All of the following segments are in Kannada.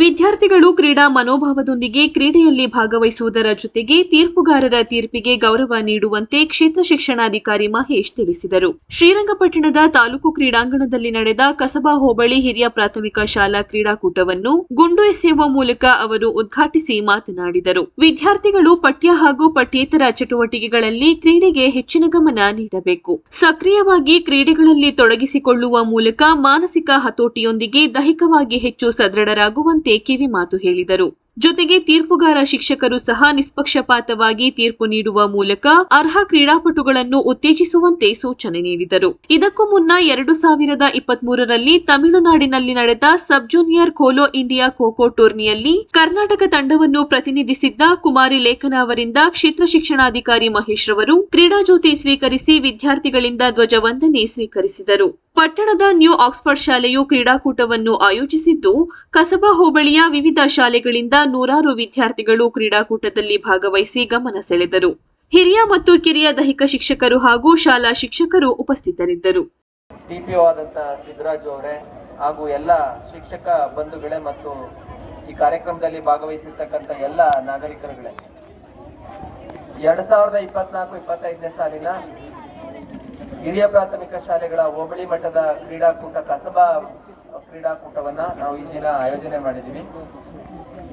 ವಿದ್ಯಾರ್ಥಿಗಳು ಕ್ರೀಡಾ ಮನೋಭಾವದೊಂದಿಗೆ ಕ್ರೀಡೆಯಲ್ಲಿ ಭಾಗವಹಿಸುವುದರ ಜೊತೆಗೆ ತೀರ್ಪುಗಾರರ ತೀರ್ಪಿಗೆ ಗೌರವ ನೀಡುವಂತೆ ಕ್ಷೇತ್ರ ಶಿಕ್ಷಣಾಧಿಕಾರಿ ಮಹೇಶ್ ತಿಳಿಸಿದರು. ಶ್ರೀರಂಗಪಟ್ಟಣದ ತಾಲೂಕು ಕ್ರೀಡಾಂಗಣದಲ್ಲಿ ನಡೆದ ಕಸಬಾ ಹೋಬಳಿ ಹಿರಿಯ ಪ್ರಾಥಮಿಕ ಶಾಲಾ ಕ್ರೀಡಾಕೂಟವನ್ನು ಗುಂಡು ಎಸೆಯುವ ಮೂಲಕ ಅವರು ಉದ್ಘಾಟಿಸಿ ಮಾತನಾಡಿದರು. ವಿದ್ಯಾರ್ಥಿಗಳು ಪಠ್ಯ ಹಾಗೂ ಪಠ್ಯೇತರ ಚಟುವಟಿಕೆಗಳಲ್ಲಿ ಕ್ರೀಡೆಗೆ ಹೆಚ್ಚಿನ ಗಮನ ನೀಡಬೇಕು. ಸಕ್ರಿಯವಾಗಿ ಕ್ರೀಡೆಗಳಲ್ಲಿ ತೊಡಗಿಸಿಕೊಳ್ಳುವ ಮೂಲಕ ಮಾನಸಿಕ ಹತೋಟಿಯೊಂದಿಗೆ ದೈಹಿಕವಾಗಿ ಹೆಚ್ಚು ಸದೃಢರಾಗುವಂತೆ ಕಿವಿಮಾತು ಹೇಳಿದರು. ಜೊತೆಗೆ ತೀರ್ಪುಗಾರ ಶಿಕ್ಷಕರು ಸಹ ನಿಷ್ಪಕ್ಷಪಾತವಾಗಿ ತೀರ್ಪು ನೀಡುವ ಮೂಲಕ ಅರ್ಹ ಕ್ರೀಡಾಪಟುಗಳನ್ನು ಉತ್ತೇಜಿಸುವಂತೆ ಸೂಚನೆ ನೀಡಿದರು. ಇದಕ್ಕೂ ಮುನ್ನ ಎರಡು ಸಾವಿರದ ಇಪ್ಪತ್ಮೂರರಲ್ಲಿ ತಮಿಳುನಾಡಿನಲ್ಲಿ ನಡೆದ sub junior Khelo India kho kho ಟೂರ್ನಿಯಲ್ಲಿ ಕರ್ನಾಟಕ ತಂಡವನ್ನು ಪ್ರತಿನಿಧಿಸಿದ್ದ ಕುಮಾರಿ ಲೇಖನ ಅವರಿಂದ ಕ್ಷೇತ್ರ ಶಿಕ್ಷಣಾಧಿಕಾರಿ ಮಹೇಶ್ ರವರು ಕ್ರೀಡಾಜ್ಯೋತಿ ಸ್ವೀಕರಿಸಿ ವಿದ್ಯಾರ್ಥಿಗಳಿಂದ ಧ್ವಜವಂದನೆ ಸ್ವೀಕರಿಸಿದರು. ಪಟ್ಟಣದ ನ್ಯೂ ಆಕ್ಸ್ಫರ್ಡ್ ಶಾಲೆಯು ಕ್ರೀಡಾಕೂಟವನ್ನು ಆಯೋಜಿಸಿದ್ದು, ಕಸಬಾ ಹೋಬಳಿಯ ವಿವಿಧ ಶಾಲೆಗಳಿಂದ ನೂರಾರು ವಿದ್ಯಾರ್ಥಿಗಳು ಕ್ರೀಡಾಕೂಟದಲ್ಲಿ ಭಾಗವಹಿಸಿ ಗಮನ ಸೆಳೆದರು. ಹಿರಿಯ ಮತ್ತು ಕಿರಿಯ ದೈಹಿಕ ಶಿಕ್ಷಕರು ಹಾಗೂ ಶಾಲಾ ಶಿಕ್ಷಕರು ಉಪಸ್ಥಿತರಿದ್ದರು. ಅವರೇ ಹಾಗೂ ಎಲ್ಲ ಶಿಕ್ಷಕ ಬಂಧುಗಳೇ ಮತ್ತು ಈ ಕಾರ್ಯಕ್ರಮದಲ್ಲಿ ಭಾಗವಹಿಸಿರ್ತಕ್ಕಂಥ ಎಲ್ಲ ನಾಗರಿಕರುಗಳೇ. ಎರಡ್ ಸಾವಿರದ ಇಪ್ಪತ್ನಾಲ್ಕು ಇಪ್ಪತ್ತೈದನೇ ಸಾಲಿನ ಹಿರಿಯ ಪ್ರಾಥಮಿಕ ಶಾಲೆಗಳ ಹೋಬಳಿ ಮಟ್ಟದ ಕ್ರೀಡಾಕೂಟ ಕಸಬಾ ಕ್ರೀಡಾಕೂಟವನ್ನ ನಾವು ಇಂದಿನ ದಿನ ಆಯೋಜನೆ ಮಾಡಿದ್ದೀವಿ.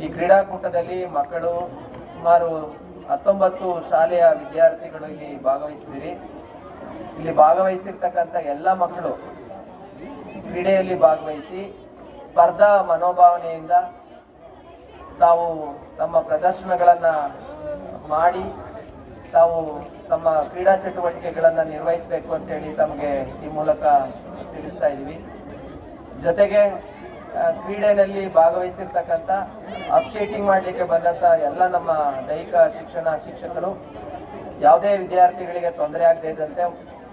ಈ ಕ್ರೀಡಾಕೂಟದಲ್ಲಿ ಮಕ್ಕಳು ಸುಮಾರು ಹತ್ತೊಂಬತ್ತು ಶಾಲೆಯ ವಿದ್ಯಾರ್ಥಿಗಳು ಇಲ್ಲಿ ಭಾಗವಹಿಸಿದಿರಿ ಇಲ್ಲಿ ಭಾಗವಹಿಸಿರ್ತಕ್ಕಂಥ ಎಲ್ಲ ಮಕ್ಕಳು ಕ್ರೀಡೆಯಲ್ಲಿ ಭಾಗವಹಿಸಿ ಸ್ಪರ್ಧಾ ಮನೋಭಾವನೆಯಿಂದ ತಾವು ತಮ್ಮ ಪ್ರದರ್ಶನಗಳನ್ನು ಮಾಡಿ, ತಾವು ತಮ್ಮ ಕ್ರೀಡಾ ಚಟುವಟಿಕೆಗಳನ್ನು ನಿರ್ವಹಿಸಬೇಕು ಅಂತೇಳಿ ತಮಗೆ ಈ ಮೂಲಕ ತಿಳಿಸ್ತಾ ಇದ್ದೀವಿ. ಜೊತೆಗೆ ಕ್ರೀಡೆಯಲ್ಲಿ ಭಾಗವಹಿಸಿರ್ತಕ್ಕಂಥ ಅಪ್ಸ್ಟೇಟಿಂಗ್ ಮಾಡಲಿಕ್ಕೆ ಬಂದಂಥ ಎಲ್ಲ ನಮ್ಮ ದೈಹಿಕ ಶಿಕ್ಷಣ ಶಿಕ್ಷಕರು, ಯಾವುದೇ ವಿದ್ಯಾರ್ಥಿಗಳಿಗೆ ತೊಂದರೆ ಆಗದೇ ಇದ್ದಂತೆ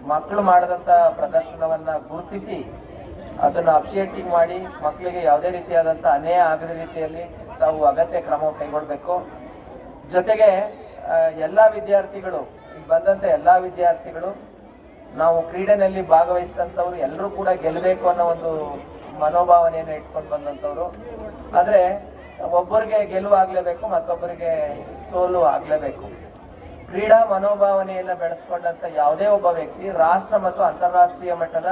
ಮಕ್ಕಳು ಮಾಡಿದಂಥ ಪ್ರದರ್ಶನವನ್ನು ಗುರುತಿಸಿ ಅದನ್ನು ಅಪ್ರಿಷಿಯೇಟಿಂಗ್ ಮಾಡಿ ಮಕ್ಕಳಿಗೆ ಯಾವುದೇ ರೀತಿಯಾದಂಥ ಅನ್ಯಾಯ ಆಗದ ರೀತಿಯಲ್ಲಿ ತಾವು ಅಗತ್ಯ ಕ್ರಮ ಕೈಗೊಳ್ಳಬೇಕು ಜೊತೆಗೆ ಎಲ್ಲ ವಿದ್ಯಾರ್ಥಿಗಳು ಬಂದಂಥ ಎಲ್ಲ ವಿದ್ಯಾರ್ಥಿಗಳು ನಾವು ಕ್ರೀಡೆಯಲ್ಲಿ ಭಾಗವಹಿಸಿದಂಥವ್ರು ಎಲ್ಲರೂ ಕೂಡ ಗೆಲ್ಲಬೇಕು ಅನ್ನೋ ಒಂದು ಮನೋಭಾವನೆಯನ್ನು ಇಟ್ಕೊಂಡು ಬಂದಂಥವ್ರು. ಆದರೆ ಒಬ್ಬರಿಗೆ ಗೆಲುವು ಆಗಲೇಬೇಕು, ಮತ್ತೊಬ್ಬರಿಗೆ ಸೋಲು ಆಗಲೇಬೇಕು. ಕ್ರೀಡಾ ಮನೋಭಾವನೆಯನ್ನು ಬೆಳೆಸ್ಕೊಂಡಂಥ ಯಾವುದೇ ಒಬ್ಬ ವ್ಯಕ್ತಿ ರಾಷ್ಟ್ರ ಮತ್ತು ಅಂತಾರಾಷ್ಟ್ರೀಯ ಮಟ್ಟದ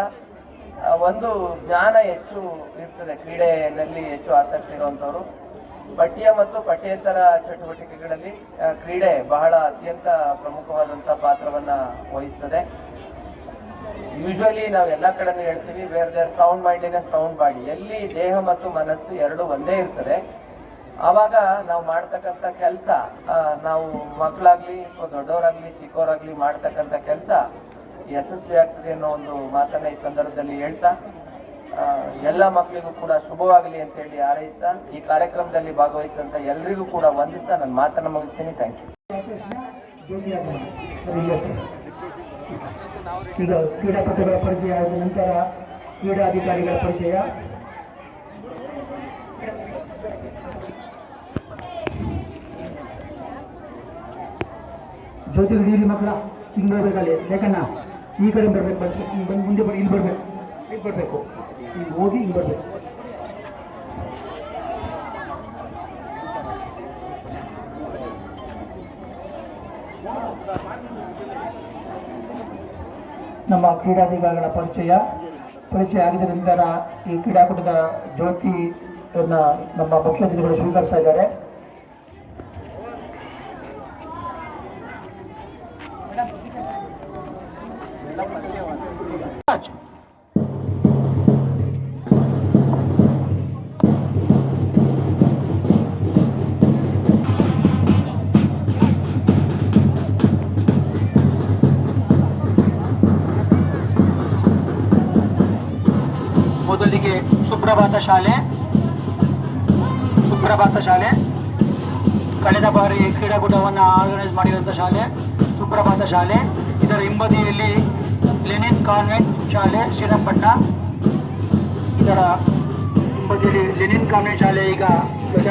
ಒಂದು ಜ್ಞಾನ ಹೆಚ್ಚು ಇರ್ತದೆ. ಕ್ರೀಡೆಯಲ್ಲಿ ಹೆಚ್ಚು ಆಸಕ್ತಿ ಇರುವಂಥವ್ರು. ಪಠ್ಯ ಮತ್ತು ಪಠ್ಯೇತರ ಚಟುವಟಿಕೆಗಳಲ್ಲಿ ಕ್ರೀಡೆ ಬಹಳ ಅತ್ಯಂತ ಪ್ರಮುಖವಾದಂಥ ಪಾತ್ರವನ್ನು ವಹಿಸ್ತದೆ. ಯೂಶುವಲಿ ನಾವು ಎಲ್ಲ ಕಡೆನೂ ಹೇಳ್ತೀವಿ where there sound mind in sound body ಎಲ್ಲಿ ದೇಹ ಮತ್ತು ಮನಸ್ಸು ಎರಡು ಒಂದೇ ಇರ್ತದೆ, ಆವಾಗ ನಾವು ಮಾಡ್ತಕ್ಕಂಥ ಕೆಲಸ ನಾವು ಮಕ್ಕಳಾಗ್ಲಿ ಅಥವಾ ದೊಡ್ಡವರಾಗ್ಲಿ ಚಿಕ್ಕವರಾಗ್ಲಿ ಮಾಡ್ತಕ್ಕಂಥ ಕೆಲಸ ಯಶಸ್ವಿ ಆಗ್ತದೆ ಅನ್ನೋ ಒಂದು ಮಾತನ್ನ ಈ ಸಂದರ್ಭದಲ್ಲಿ ಹೇಳ್ತಾ ಎಲ್ಲ ಮಕ್ಕಳಿಗೂ ಕೂಡ ಶುಭವಾಗಲಿ ಅಂತೇಳಿ ಹಾರೈಸ್ತಾ, ಈ ಕಾರ್ಯಕ್ರಮದಲ್ಲಿ ಭಾಗವಹಿಸಿದಂಥ ಎಲ್ರಿಗೂ ಕೂಡ ವಂದಿಸ್ತಾ, ನನ್ನ ಮಾತನ್ನ ಮುಗಿಸ್ತೀನಿ. ಥ್ಯಾಂಕ್ ಯು ಈಗ ಕ್ರೀಡಾಪಟುಗಳ ಪರಿಚಯ ಆದ ನಂತರ ಕ್ರೀಡಾಧಿಕಾರಿಗಳ ಪರಿಚಯ ಜ್ಯೋತಿ ನೀಲಿ ಮಕ್ಕಳ ಹಿಂಗೆ ಬರ್ಬೇಕಲ್ಲಿ ಯಾಕಣ್ಣ ಈ ಕಡೆ ಬರ್ಬೇಕು ಬಂದು ಬಂದು ಮುಂದೆ ಬರ್, ಇಲ್ಲಿ ಬರ್ಬೇಕು. ಇಲ್ಲಿ ಬರಬೇಕು. ಈಗ ಹೋಗಿ ಹಿಂಗೆ ಬರ್ಬೇಕು. ನಮ್ಮ ಕ್ರೀಡಾಧಿಕಾರಿಗಳ ಪರಿಚಯ ಪರಿಚಯ ಆಗಿದ ನಂತರ ಈ ಕ್ರೀಡಾಕೂಟದ ಜ್ಯೋತಿ ನಮ್ಮ ಮುಖ್ಯ ಅತಿಥಿಗಳು ಸ್ವೀಕರಿಸ್ತಾ ಇದ್ದಾರೆ. ಮೊದಲಿಗೆ ಸುಪ್ರಭಾತ ಶಾಲೆ. ಸುಪ್ರಭಾತ ಶಾಲೆ. ಕಳೆದ ಬಾರಿ ಕ್ರೀಡಾಕೂಟವನ್ನು ಆರ್ಗನೈಸ್ ಮಾಡಿರುವಂಥ ಶಾಲೆ, ಸುಪ್ರಭಾತ ಶಾಲೆ. ಇದರ ಹಿಂಬದಿಯಲ್ಲಿ ಲೆನಿನ್ ಕಾನ್ವೆಂಟ್ ಶಾಲೆ ಶ್ರೀರಂಗಪಟ್ಟಣ ಇದರ ಹಿಂಬದಿಯಲ್ಲಿ ಲೆನಿನ್ ಕಾನ್ವೆಂಟ್ ಶಾಲೆ ಈಗ ಧ್ವಜ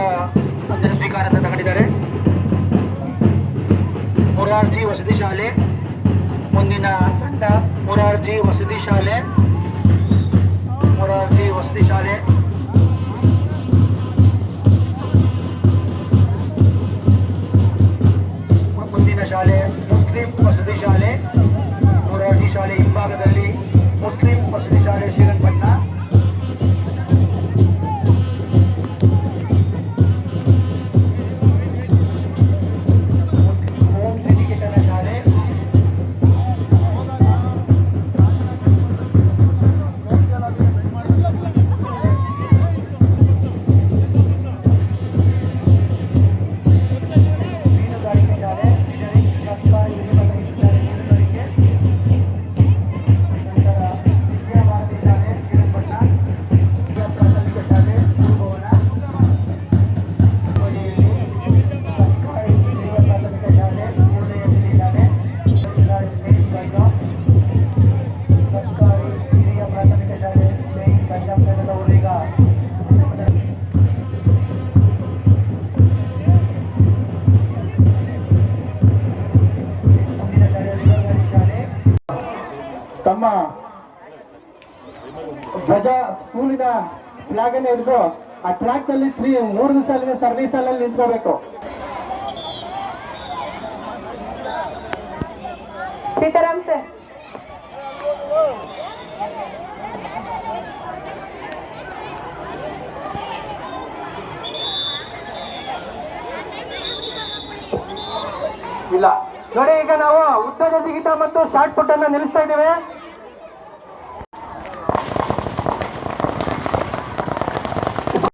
ಅಂದರೆ ಸ್ವೀಕಾರ ತಗೊಂಡಿದ್ದಾರೆ. ಮೊರಾರ್ಜಿ ವಸತಿ ಶಾಲೆ. ಮುಂದಿನ ತಂಡ ಮೊರಾರ್ಜಿ ವಸತಿ ಶಾಲೆ. ಮೊರಾರ್ಜಿ ವಸತಿ ನಮ್ಮ ಧ್ವಜ ಸ್ಕೂಲಿನ ಫ್ಲಾಗ್ ಅನ್ನು ಹಿಡಿದು ಆ ಟ್ರ್ಯಾಕ್ನಲ್ಲಿ ತ್ರೀ ಮೂರು ದಿವಸ ಅಲ್ಲಿ ಸರಣಿ ಸಾಲಲ್ಲಿ ನಿಂತ್ಕೋಬೇಕು. ಸೀತಾರಾಮ್ ಸರ್. ಇಲ್ಲ. ನೋಡಿ ಈಗ ನಾವು ಉತ್ತರ ಜಿಗಿತ ಮತ್ತು ಶಾರ್ಟ್ ಪುಟ್ ಅನ್ನ ನಿಲ್ಲಿಸ್ತಾ ಇದ್ದೇವೆ.